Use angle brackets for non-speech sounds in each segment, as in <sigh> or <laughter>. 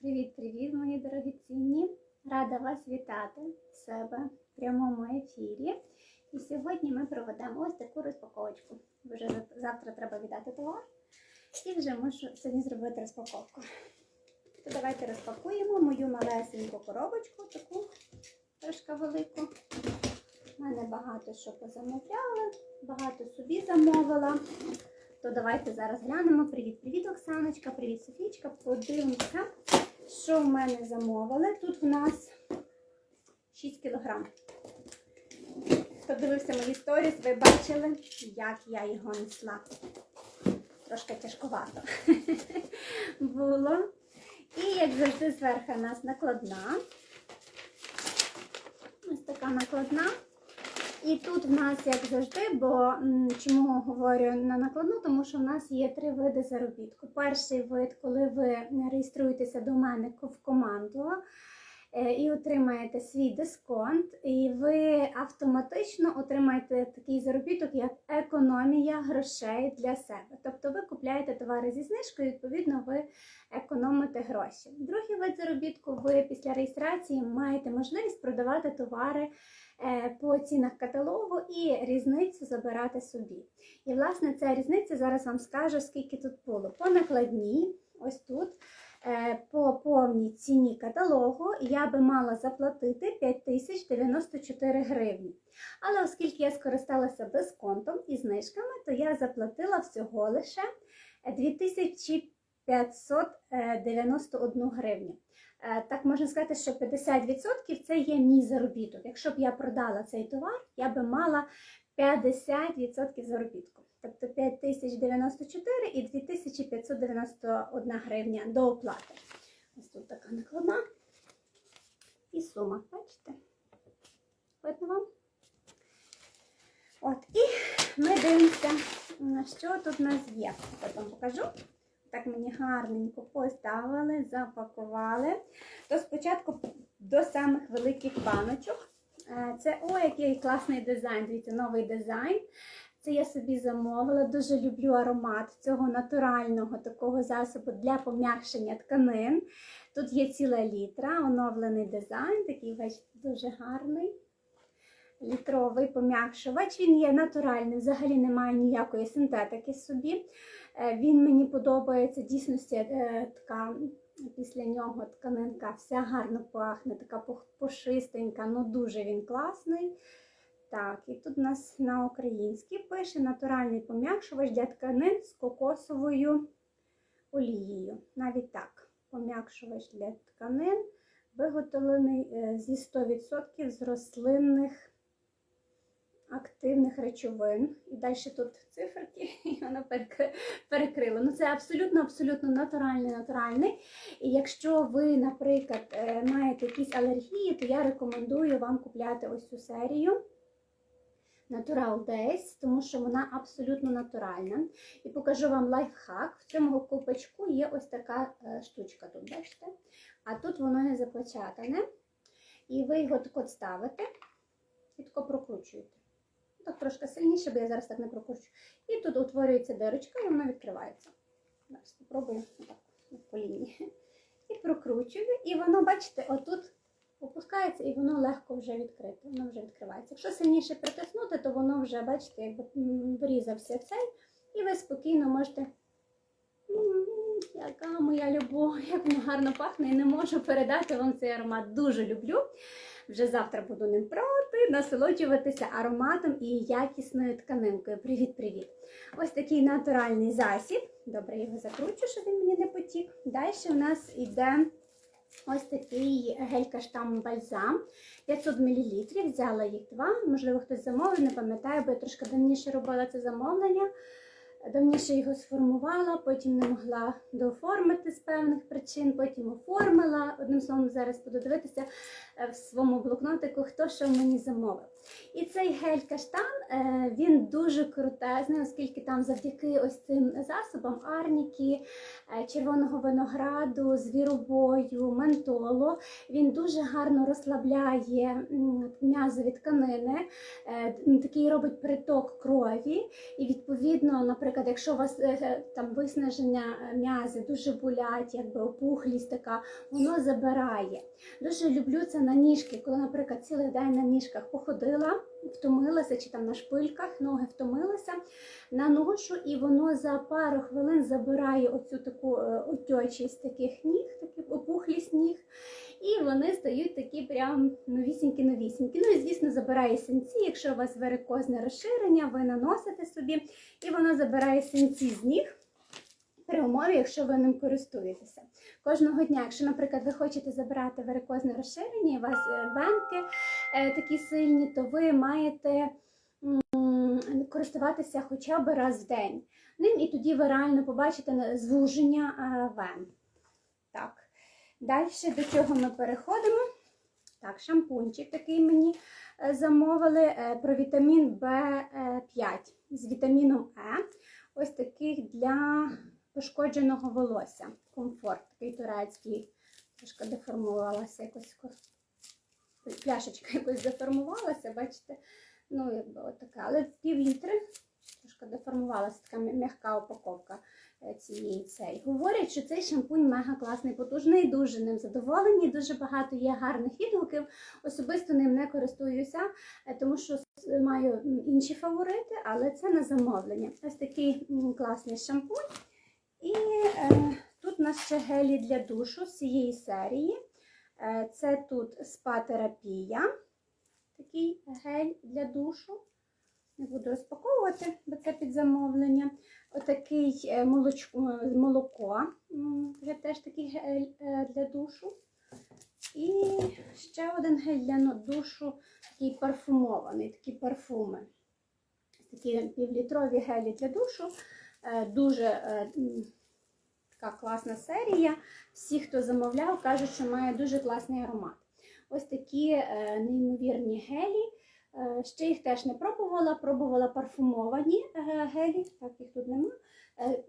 Привіт-привіт, мої дорогоцінні! Рада вас вітати в себе в прямому ефірі. І сьогодні ми проведемо ось таку розпаковочку. Вже завтра треба віддати товар. І вже можу сьогодні зробити розпаковку. То давайте розпакуємо мою малесеньку коробочку, таку трошки велику. У мене багато що позамовляли, багато собі замовила. То давайте зараз глянемо. Привіт-привіт, Оксаночка, привіт, Софічка. Подивимося, що в мене замовили. Тут в нас 6 кілограм. Хто дивився мої сторіс, ви бачили, як я його несла. Трошки тяжковато <laughs> було. І, як завжди, зверху у нас накладна. Ось така накладна. І тут в нас, як завжди, бо чому говорю на накладну, тому що в нас є три види заробітку. Перший вид, коли ви реєструєтеся до мене в команду е, і отримаєте свій дисконт, і ви автоматично отримаєте такий заробіток, як економія грошей для себе. Тобто ви купляєте товари зі знижкою, відповідно, ви економите гроші. Другий вид заробітку, ви після реєстрації маєте можливість продавати товари по цінах каталогу і різницю забирати собі. І, власне, ця різниця зараз вам скажу, скільки тут було. По накладній, ось тут, е, по повній ціні каталогу я би мала заплатити 5094 гривні. Але оскільки я скористалася дисконтом і знижками, то я заплатила всього лише 2591 гривню. Е, Так можна сказати, що 50% це є мій заробіток. Якщо б я продала цей товар, я би мала 50% заробітку. Тобто 5094 і 2591 гривня до оплати. Ось тут така накладна. І сума, бачите? Видно вам? От, і ми дивимося, що тут у нас є. Я вам покажу. Так мені гарненько поставили, запакували. То спочатку до самих великих баночок. Е, Це о, який класний дизайн. Дивіться, новий дизайн. Це я собі замовила. Дуже люблю аромат цього натурального такого засобу для пом'якшення тканин. Тут є ціла літра, оновлений дизайн, такий бачите, дуже гарний. Літровий пом'якшувач. Він є натуральний, взагалі немає ніякої синтетики собі. Е, Він мені подобається, дійсності е, така після нього тканинка вся гарно пахне, така пушистенька, ну дуже він класний. Так, і тут у нас на українській пише натуральний пом'якшувач для тканин з кокосовою олією. Навіть так, пом'якшувач для тканин виготовлений е, зі 100% з рослинних активних речовин. І далі тут циферки, <laughs> і воно перекрило. Ну, це абсолютно, абсолютно натуральний, натуральний. І якщо ви, наприклад, е, маєте якісь алергії, то я рекомендую вам купляти ось цю серію. Natural Days, тому що вона абсолютно натуральна. І покажу вам лайфхак. В цьому купочку є ось така е, штучка тут, бачите? А тут воно не запечатане. І ви його так от ставите і тако прокручуєте. Так трошки сильніше, бо я зараз так не прокручу. І тут утворюється дирочка, і воно відкривається. Зараз спробую так, по лінії. І прокручую, і воно, бачите, отут опускається і воно легко вже відкрите. Воно вже відкривається. Якщо сильніше притиснути, то воно вже, бачите, врізався цей, і ви спокійно можете. Яка моя любов, як воно гарно пахне, і не можу передати вам цей аромат. Дуже люблю. Вже завтра буду ним проти, насолоджуватися ароматом і якісною тканинкою. Привіт-привіт! Ось такий натуральний засіб. Добре, його закручу, щоб він мені не потік. Далі у нас йде ось такий гель-каштан бальзам 500 мл. Взяла їх два. Можливо, хтось замовив, не пам'ятаю, бо я трошки давніше робила це замовлення. Давніше його сформувала, потім не могла дооформити з певних причин, потім оформила. Одним словом, зараз буду дивитися е, в своєму блокнотику, хто що мені замовив. І цей гель каштан е, він дуже крутезний, оскільки там завдяки ось цим засобам арніки, е, червоного винограду, звіробою, ментолу, він дуже гарно розслабляє м'язові тканини, е, такий робить приток крові. І відповідно, наприклад, якщо у вас там виснаження м'язи дуже болять, якби опухлість така, воно забирає. Дуже люблю це на ніжки, коли, наприклад, цілий день на ніжках походила, втомилася чи там на шпильках, ноги втомилися, наношу, і воно за пару хвилин забирає оцю таку е, отечість таких ніг, таку опухлість ніг. І вони стають такі прям новісінькі-новісінькі. Ну і звісно, забирає синці. Якщо у вас варикозне розширення, ви наносите собі, і воно забирає синці з ніг при умові, якщо ви ним користуєтеся. Кожного дня, якщо, наприклад, ви хочете забирати варикозне розширення, і у вас венки такі сильні, то ви маєте користуватися хоча б раз в день ним, і тоді ви реально побачите звуження е, вен. Так. Далі до чого ми переходимо? Так, шампунчик такий мені е, замовили е, про вітамін В5 з вітаміном Е. Ось таких для пошкодженого волосся. Комфорт такий турецький. Трошки деформувалася якось. Пляшечка якось деформувалася, бачите? Ну, якби отака. Але пів літри трошки деформувалася така м'яка упаковка е, цієї цей. Говорять, що цей шампунь мега класний, потужний, дуже ним задоволені. Дуже багато є гарних відгуків. Особисто ним не користуюся, е, тому що маю інші фаворити, але це на замовлення. Ось такий класний шампунь. І е, тут у нас ще гелі для душу з цієї серії. Е, це тут спа-терапія. Такий гель для душу. Не буду розпаковувати, бо це під замовлення. Отакий е, молочко, молоко. Вже теж такий гель е, для душу. І ще один гель для душу, такий парфумований, такі парфуми. Такі півлітрові гелі для душу. Дуже така класна серія. Всі, хто замовляв, кажуть, що має дуже класний аромат. Ось такі е, неймовірні гелі. Е, Ще їх теж не пробувала. Пробувала парфумовані е, гелі, так їх тут нема.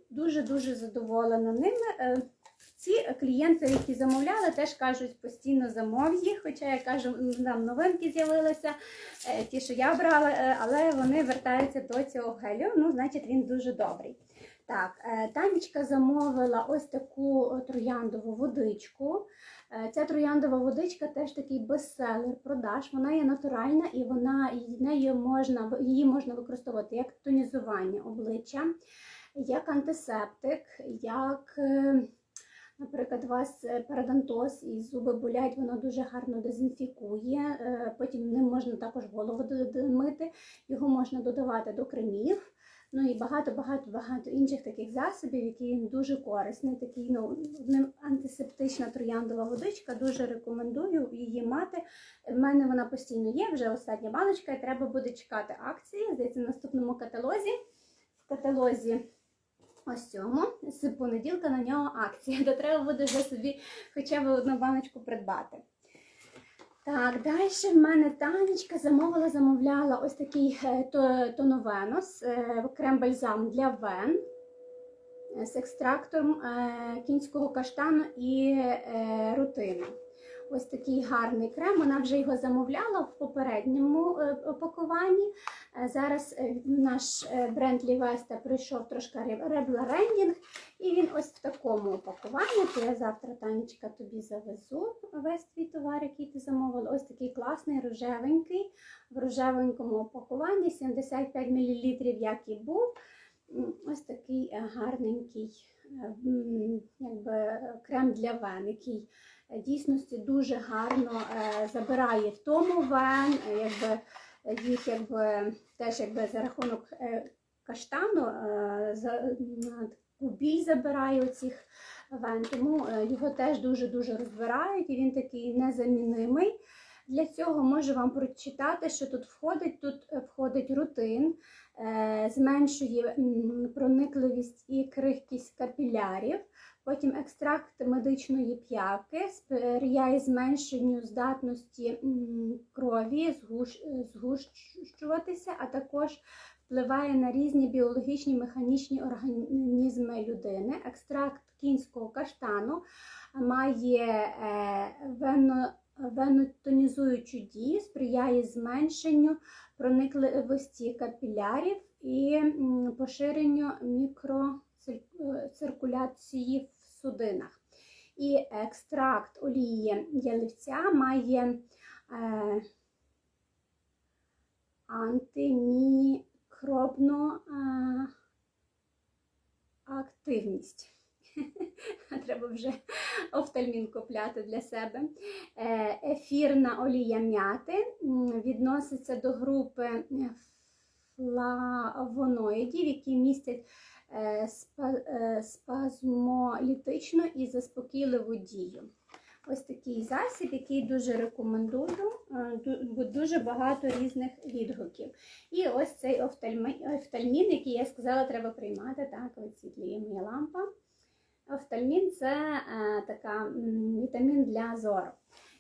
Дуже-дуже задоволена ними. Ці клієнти, які замовляли, теж кажуть, постійно замов їх. Хоча я кажу, м, там новинки з'явилися, ті, що я брала, але вони вертаються до цього гелю. Ну, значить, він дуже добрий. Так, е, Танечка замовила ось таку трояндову водичку. Е, Ця трояндова водичка теж такий бестселер продаж. Вона є натуральна і вона нею можна її можна використовувати як тонізування обличчя, як антисептик, як, е, наприклад, у вас парадонтоз і зуби болять, воно дуже гарно дезінфікує. Потім ним можна також голову мити, його можна додавати до кремів. Ну і багато-багато багато інших таких засобів, які дуже корисні. Такий ну антисептична трояндова водичка. Дуже рекомендую її мати. В мене вона постійно є. Вже остання баночка, і треба буде чекати акції. Здається, в наступному каталозі. В каталозі ось цьому з понеділка на нього акція, <laughs> де треба буде вже собі хоча б одну баночку придбати. Так, далі в мене Танечка замовила, замовляла ось такий е, то- тоновенос, е, крем-бальзам для вен з екстрактом е, кінського каштану і рутину. Ось такий гарний крем. Вона вже його замовляла в попередньому е, опакуванні. Е, Зараз е, наш бренд Лівеста прийшов трошки ре- і він ось в такому опакуванні. То я завтра, Танечка, тобі завезу весь твій товар, який ти замовила. Ось такий класний рожевенький, в рожевенькому опакуванні, 75 мл, як і був. Ось такий гарненький якби, крем для вен, який дійсності дуже гарно е, забирає втому вен, е, якби, е, їх якби, теж якби, за рахунок е, каштану е, за, м, біль забирає оцих вен, тому е, його теж дуже-дуже розбирають, і він такий незамінимий. Для цього можу вам прочитати, що тут входить. Тут е, входить рутин, е, зменшує проникливість і крихкість капілярів, Потім екстракт медичної п'явки сприяє зменшенню здатності крові згущуватися, а також впливає на різні біологічні механічні організми людини. Екстракт кінського каштану має е, вено, венотонізуючу дію, сприяє зменшенню проникливості капілярів і поширенню в судинах. І екстракт олії яливця має е, антимікробну е, активність. <laughs> Треба вже офтальмін купляти для себе. Е, Ефірна олія м'яти відноситься до групи флавоноїдів, які містять е, е, спазмолітичну і заспокійливу дію. Ось такий засіб, який дуже рекомендую, е, бо дуже багато різних відгуків. І ось цей офтальмін, який я сказала, треба приймати. Так, висвітлює моя лампа. Офтальмін це така вітамін для зору.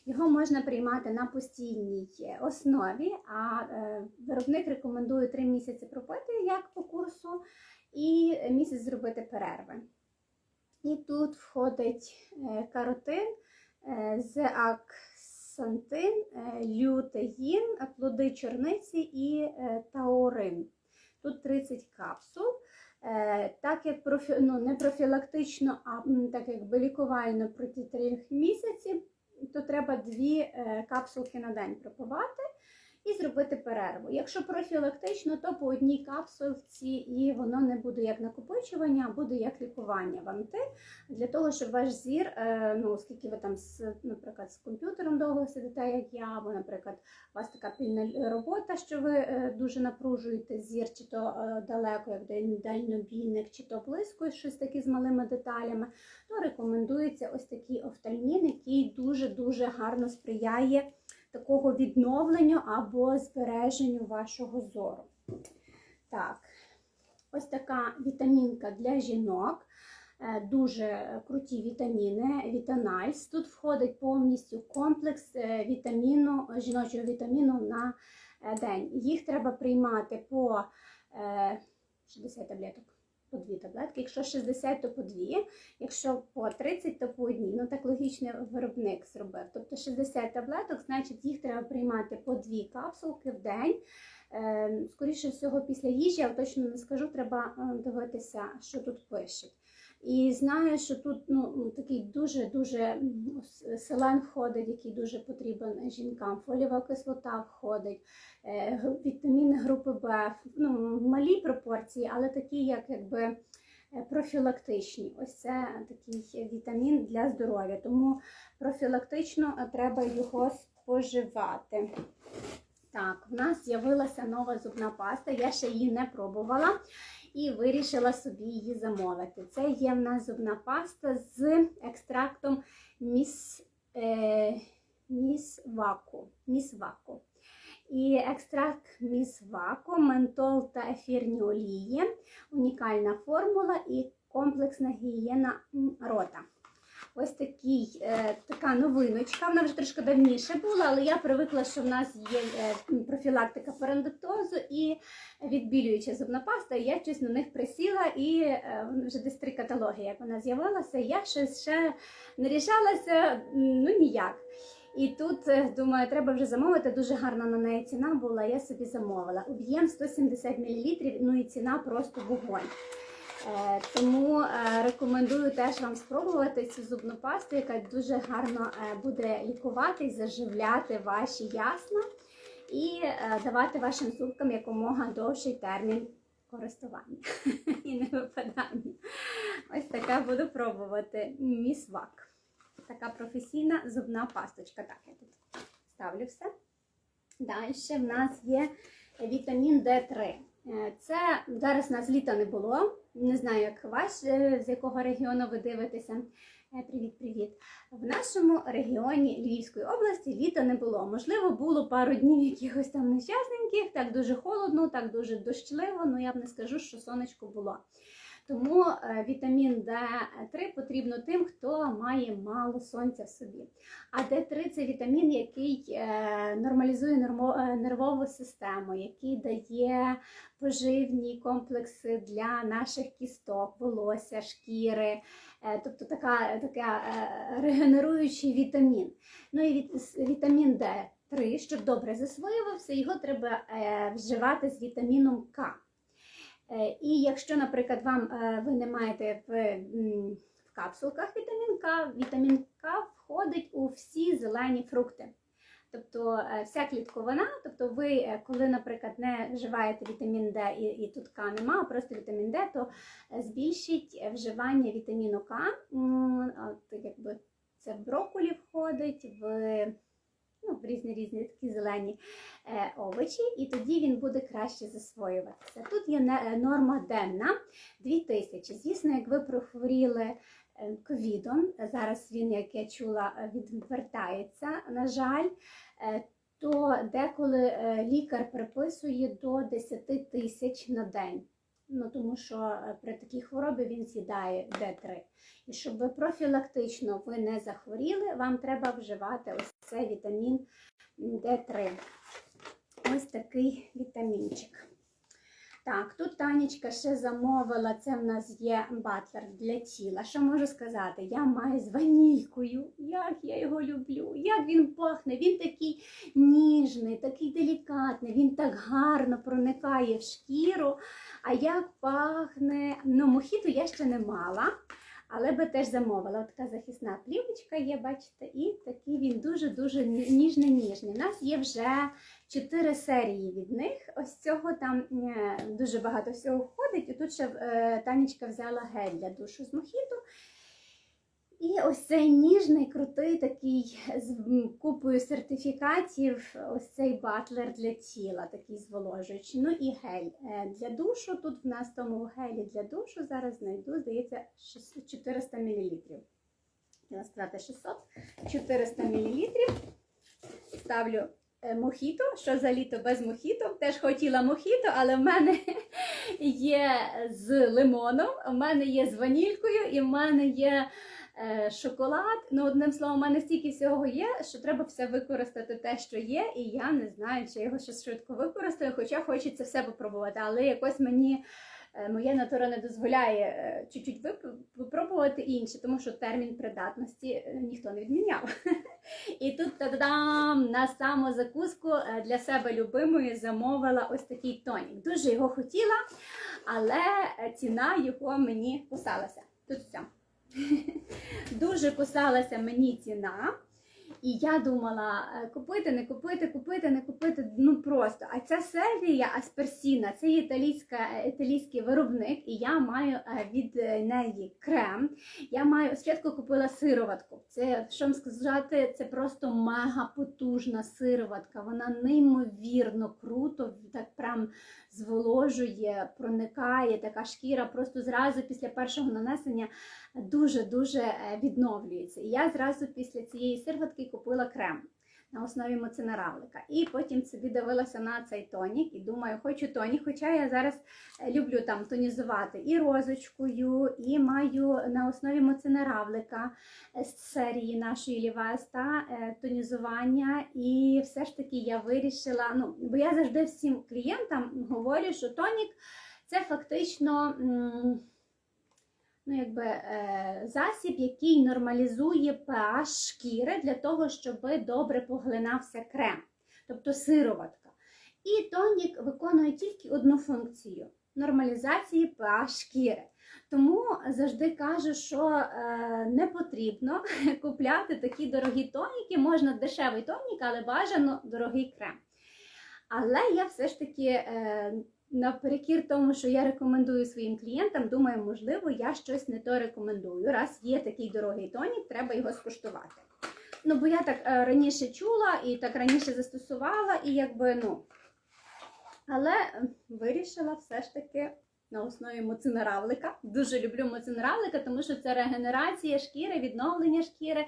Його можна приймати на постійній основі, а е, виробник рекомендує 3 місяці пропити як по курсу, і місяць зробити перерви. І тут входить е, каротин, е, зеаксантин, е, лютеїн, плоди чорниці і е, таурин. Тут 30 капсул. Е, Так як профі... ну, не профілактично, а так якби лікувально проти 3 місяців, то треба дві капсулки на день пропивати і зробити перерву. Якщо профілактично, то по одній капсулці і воно не буде як накопичування, а буде як лікування ванти, для того, щоб ваш зір, е, ну оскільки ви там з, наприклад, з комп'ютером довго сидите, як я, або, наприклад, у вас така пільна робота, що ви е, дуже напружуєте зір, чи то е, далеко, як дальнобійник, чи то близько, щось таке з малими деталями, то рекомендується ось такий офтальмін, який дуже-дуже гарно сприяє такого відновленню або збереженню вашого зору. Так, ось така вітамінка для жінок. Е, Дуже круті вітаміни, Вітанальс. Тут входить повністю комплекс е, вітаміну, жіночого вітаміну на е, день. Їх треба приймати по е, 60 таблеток. По дві таблетки, якщо 60, то по дві, якщо по 30, то по одній. Ну так логічно виробник зробив. Тобто 60 таблеток, значить їх треба приймати по дві капсулки в день. Е, Скоріше всього, після їжі, я точно не скажу, треба е, дивитися, що тут пишуть. І знаю, що тут ну, такий дуже-дуже селен входить, який дуже потрібен жінкам. Фолієва кислота входить, е, вітаміни групи Б, ну, в малій пропорції, але такі, як якби е, профілактичні. Ось це такий вітамін для здоров'я. Тому профілактично е, треба його споживати. Так, в нас з'явилася нова зубна паста, я ще її не пробувала і вирішила собі її замовити. Це є в нас зубна паста з екстрактом міс, е, місваку. місваку. І екстракт місваку, ментол та ефірні олії, унікальна формула і комплексна гігієна рота. Ось такий, е, така новиночка. Вона вже трошки давніше була, але я привикла, що в нас є е, профілактика парандоктозу і відбілююча зубна паста. Я щось на них присіла і е, вже десь три каталоги, як вона з'явилася. Я щось ще не рішалася, ну ніяк. І тут думаю, треба вже замовити. Дуже гарна на неї ціна була. Я собі замовила. Об'єм 170 мл, ну і ціна просто вогонь. Е, Тому е, рекомендую теж вам спробувати цю зубну пасту, яка дуже гарно е, буде лікувати і заживляти ваші ясна і давати вашим зубкам якомога довший термін користування <laughs> і не випадання. Ось така буду пробувати місвак. Така професійна зубна пасточка. Так, я тут ставлю все. Далі в нас є вітамін D3. Е, Це зараз у нас літа не було. Не знаю, як ваш, е, з якого регіону ви дивитеся. Е, Привіт-привіт. В нашому регіоні Львівської області літа не було. Можливо, було пару днів якихось там нещасненьких, так дуже холодно, так дуже дощливо, але я б не скажу, що сонечко було. Тому е, вітамін D3 потрібно тим, хто має мало сонця в собі. А D3 це вітамін, який е, нормалізує е, нервову систему, який дає поживні комплекси для наших кісток, волосся, шкіри. Тобто така, така регенеруючий вітамін. Ну і вітамін D3, щоб добре засвоювався, його треба вживати з вітаміном К. Е, І якщо, наприклад, вам е, ви не маєте в, в капсулках вітамін К, вітамін К входить у всі зелені фрукти. Тобто е, вся клітковина, тобто ви, коли, наприклад, не вживаєте вітамін Д і, і тут К нема, а просто вітамін Д, то збільшить вживання вітаміну К. От, якби це в брокколі входить, в, ну, різні різні такі зелені е, овочі, і тоді він буде краще засвоюватися. Тут є е, норма денна 2000. Звісно, як ви прохворіли е, ковідом, зараз він, як я чула, відвертається, на жаль, то деколи лікар приписує до 10 тисяч на день. Ну, тому що при такій хворобі він з'їдає Д3. І щоб профілактично ви не захворіли, вам треба вживати ось цей вітамін Д3. Ось такий вітамінчик. Так, тут Танечка ще замовила, це в нас є батлер для тіла. Що можу сказати? Я маю з ванількою. Як я його люблю, як він пахне. Він такий ніжний, такий делікатний, він так гарно проникає в шкіру. А як пахне? Ну, мохіту я ще не мала. Але би теж замовила. От захисна плівочка є, бачите, і такий він дуже-дуже ніжний-ніжний. У нас є вже чотири серії від них. Ось цього там е, дуже багато всього входить. І тут ще е, Танечка взяла гель для душу з мохіту. І ось цей ніжний, крутий такий з купою сертифікатів, ось цей батлер для тіла, такий зволожуючий. Ну і гель е, для душу. Тут в нас тому гелі для душу зараз знайду, здається, 600 400 мл. Хотіла сказати 600, 400 мл. Ставлю е, мохіто, що за літо без мохіто. Теж хотіла мохіто, але в мене <laughs> є з лимоном, в мене є з ванількою і в мене є шоколад. Ну, одним словом, у мене стільки всього є, що треба все використати те, що є, і я не знаю, чи його щось швидко використаю, хоча хочеться все попробувати, але якось мені. е, Моя натура не дозволяє е, чуть-чуть випробувати інше, тому що термін придатності е, ніхто не відміняв. <laughs> І тут та-дам! на саму закуску е, для себе любимої замовила ось такий тонік. Дуже його хотіла, але е, ціна його мені кусалася. Тут все. <laughs> Дуже кусалася мені ціна. І я думала, е, купити, не купити, купити, не купити. Ну просто. А ця серія Асперсіна, це італійська, італійський виробник, і я маю е, від е, неї крем. Я маю спочатку купила сироватку. Це що вам сказати, це просто мега потужна сироватка. Вона неймовірно круто, так прям зволожує, проникає. Така шкіра просто зразу після першого нанесення дуже-дуже е, відновлюється. І я зразу після цієї сироватки купила крем на основі моцинеравлика. І потім собі дивилася на цей тонік і думаю, хочу тонік. Хоча я зараз е, люблю там тонізувати і розочкою, і маю на основі моцинеравлика е, з серії нашої Лівеста е, тонізування. І все ж таки я вирішила, ну, бо я завжди всім клієнтам говорю, що тонік це фактично. Ну, якби, е, засіб, який нормалізує pH шкіри для того, щоб добре поглинався крем, тобто сироватка. І тонік виконує тільки одну функцію нормалізації pH шкіри. Тому завжди кажу, що е, не потрібно <laughs> купляти такі дорогі тоніки. Можна дешевий тонік, але бажано дорогий крем. Але я все ж таки е, наперекір тому, що я рекомендую своїм клієнтам, думаю, можливо, я щось не то рекомендую. Раз є такий дорогий тонік, треба його скуштувати. Ну, бо я так е, раніше чула і так раніше застосувала, і якби, ну. Але е, вирішила все ж таки на основі моцинеравлика. Дуже люблю моцинеравлика, тому що це регенерація шкіри, відновлення шкіри.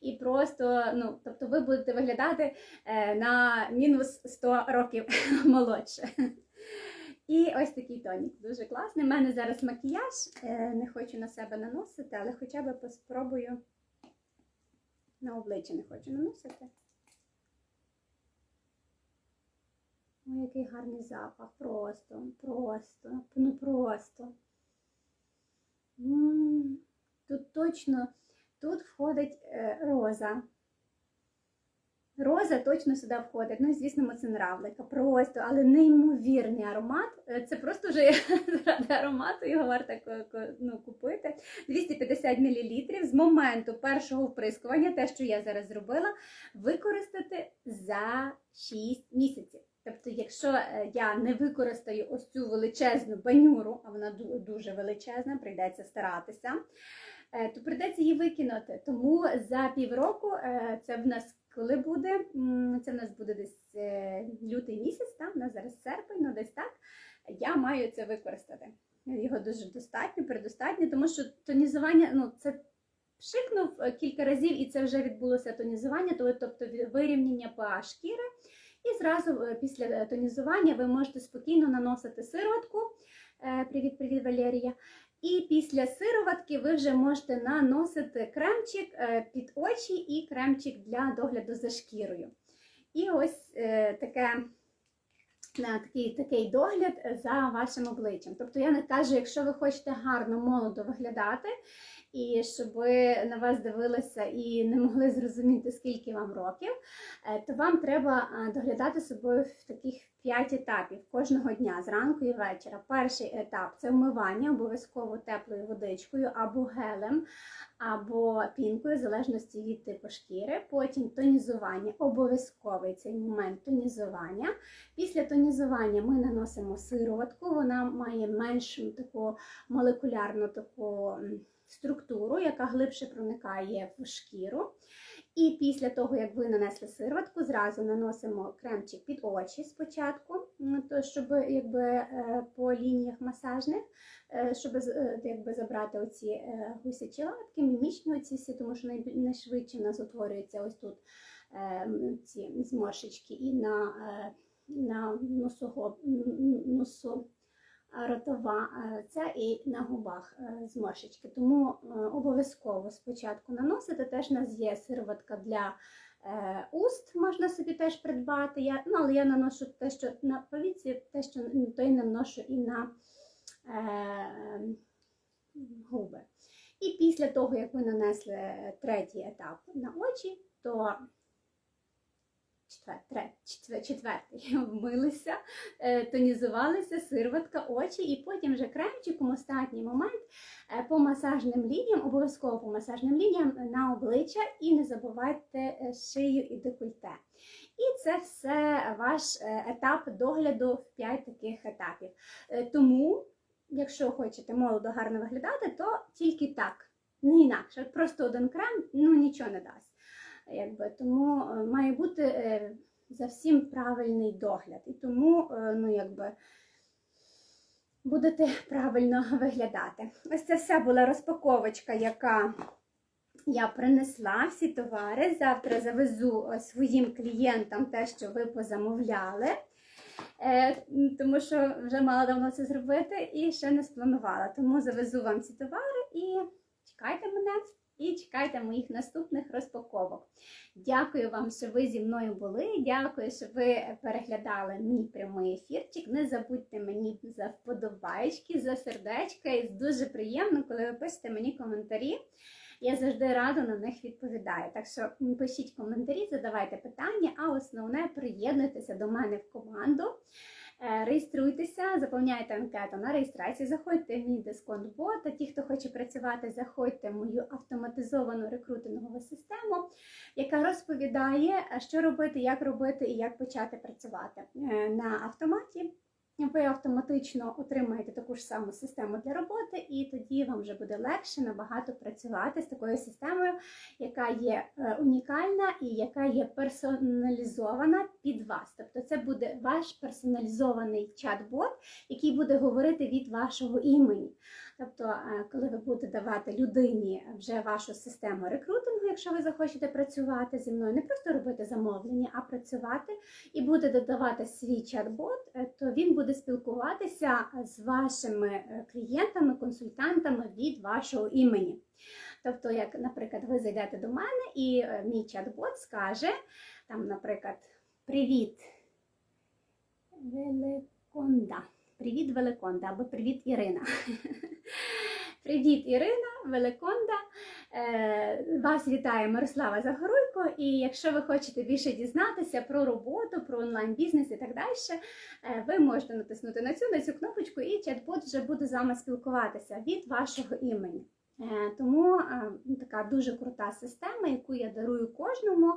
І просто, ну, тобто ви будете виглядати е, на мінус 100 років <laughs> молодше. І ось такий тонік. Дуже класний. У мене зараз макіяж. е, Не хочу на себе наносити, але хоча б поспробую на обличчя не хочу наносити. Ой, який гарний запах. Просто, просто, ну просто. Тут точно, тут входить е, роза. Роза точно сюди входить. Ну, звісно, моценравлика. Просто, але неймовірний аромат. Е, Це просто вже <laughs> заради аромату його варто ну, купити. 250 мл з моменту першого вприскування, те, що я зараз зробила, використати за 6 місяців. Тобто, якщо е, я не використаю ось цю величезну банюру, а вона дуже величезна, прийдеться старатися, е, то прийдеться її викинути. Тому за півроку це в нас коли буде? Це в нас буде десь е, лютий місяць, так? у нас зараз серпень, ну десь так. Я маю це використати. Його дуже достатньо, предостатньо, тому що тонізування, ну це пшикнув е, кілька разів, і це вже відбулося тонізування, тобто вирівняння pH шкіри. І зразу е, після тонізування ви можете спокійно наносити сироватку. Привіт, привіт, Валерія. І після сироватки ви вже можете наносити кремчик е, під очі і кремчик для догляду за шкірою. І ось е, таке, такий, такий догляд за вашим обличчям. Тобто я не кажу, якщо ви хочете гарно молодо виглядати, і щоб ви на вас дивилися і не могли зрозуміти, скільки вам років, е, то вам треба доглядати собою в таких 5 етапів кожного дня, зранку і вечора. Перший етап це вмивання, обов'язково теплою водичкою або гелем, або пінкою, в залежності від типу шкіри. Потім тонізування, обов'язковий цей момент тонізування. Після тонізування ми наносимо сироватку, вона має меншу таку молекулярну таку структуру, яка глибше проникає в шкіру. І після того, як ви нанесли сироватку, зразу наносимо кремчик під очі спочатку, то щоб якби е, по лініях масажних, е, щоб е, якби забрати оці гусячі латки, мімічні оці всі, тому що найшвидше в нас утворюються ось тут ці зморшечки і на, на носого, носу ротова е, ця і на губах е, зморшечки. Тому е, обов'язково спочатку наносити. Теж у нас є сироватка для е, уст, можна собі теж придбати. Я, ну, але я наношу те, що на повіці, те, що то й наношу і на е, губи. І після того, як ви нанесли третій етап на очі, то четвер, четвертий <laughs> вмилися, е, тонізувалися, сироватка, очі, і потім вже кремчиком останній момент е, по масажним лініям, обов'язково по масажним лініям на обличчя, і не забувайте е, шию і декольте. І це все ваш етап догляду в 5 таких етапів. Тому, якщо хочете молодо гарно виглядати, то тільки так, не інакше. Просто один крем ну нічого не дасть. Якби, тому е, має бути е, за всім правильний догляд. І тому, е, ну, якби, будете <laughs> правильно виглядати. Ось це все була розпаковочка, яка я принесла всі товари. Завтра завезу своїм клієнтам те, що ви позамовляли. Тому що вже мала давно це зробити і ще не спланувала. Тому завезу вам ці товари і чекайте мене і чекайте моїх наступних розпаковок. Дякую вам, що ви зі мною були. Дякую, що ви переглядали мій прямий ефірчик. Не забудьте мені за вподобайки, за сердечка. І дуже приємно, коли ви пишете мені коментарі. Я завжди радо на них відповідаю. Так що пишіть коментарі, задавайте питання, а основне приєднуйтеся до мене в команду. Е, Реєструйтеся, заповняйте анкету на реєстрацію, заходьте в мій дисконт-бот. А ті, хто хоче працювати, заходьте в мою автоматизовану рекрутингову систему, яка розповідає, е, що робити, як робити і як почати працювати Е, на автоматі. Ви автоматично отримаєте таку ж саму систему для роботи, і тоді вам вже буде легше набагато працювати з такою системою, яка є е, унікальна і яка є персоналізована під вас. Тобто це буде ваш персоналізований чат-бот, який буде говорити від вашого імені. Тобто, е, коли ви будете давати людині вже вашу систему рекрутингу, якщо ви захочете працювати зі мною, не просто робити замовлення, а працювати і буде додавати свій чат-бот, е, то він буде спілкуватися з вашими е, клієнтами, консультантами від вашого імені. Тобто, як, наприклад, ви зайдете до мене і мій чат-бот скаже, там, наприклад, привіт, Великонда. Привіт, Великонда, або привіт, Ірина. <laughs> Привіт, Ірина, Великонда. Е, Вас вітає Мирослава Загоруйко. І якщо ви хочете більше дізнатися про роботу, про онлайн-бізнес і так далі, е, ви можете натиснути на цю на цю кнопочку, і чат-бот вже буде з вами спілкуватися від вашого імені. Е, Тому така дуже крута система, яку я дарую кожному,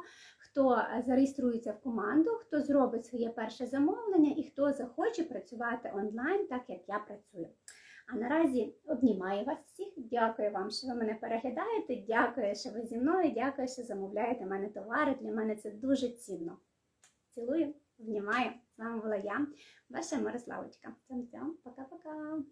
хто зареєструється в команду, хто зробить своє перше замовлення і хто захоче працювати онлайн, так як я працюю. А наразі обнімаю вас всіх. Дякую вам, що ви мене переглядаєте. Дякую, що ви зі мною. Дякую, що замовляєте мене товари. Для мене це дуже цінно. Цілую, обнімаю. З вами була я, ваша Мирославочка. Цям-цям, пока-пока.